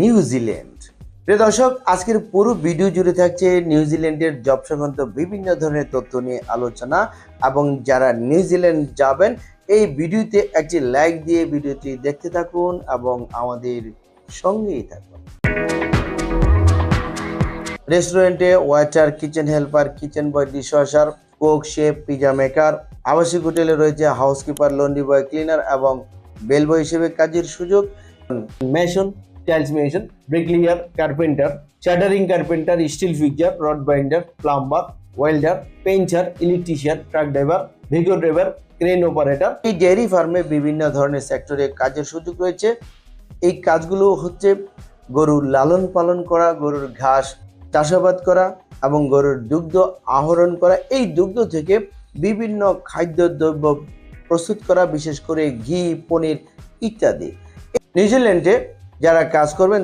New Zealand প্রিয় দর্শক, আজকের পুরো ভিডিও জুড়ে থাকছে নিউজিল্যান্ডের জব সংক্রান্ত বিভিন্ন ধরনের তথ্য নিয়ে আলোচনা এবং যারা নিউজিল্যান্ড যাবেন, এই ভিডিওতে একটি লাইক দিয়ে ভিডিওটি দেখতে থাকুন এবং আমাদের সঙ্গেই থাকুন। রেস্টুরেন্টে waiter kitchen helper, kitchen boy, dishwasher, cook, chef, pizza maker, আবাসিক হোটেলে রয়েছে হাউসকিপার লন্ড্রি বয়, ক্লিনার এবং বেল বয় হিসেবে কাজের সুযোগ। Mason tiles mason bricklayer carpenter shuttering carpenter steel fixer rod binder plumber welder painter electrician truck driver Vigo driver crane operator এই dairy ফার্মে বিভিন্ন ধরনের সেক্টরে কাজের সুযোগ রয়েছে। এই কাজগুলো হচ্ছে গরুর লালন পালন করা, গরুর ঘাস চাষাবাদ করা এবং গরুর দুগ্ধ আহরণ করা। এই দুগ্ধ থেকে বিভিন্ন খাদ্যদ্রব্য প্রস্তুত করা, বিশেষ করে ঘি, পনির ইত্যাদি। নিউজিল্যান্ডে যারা কাজ করবেন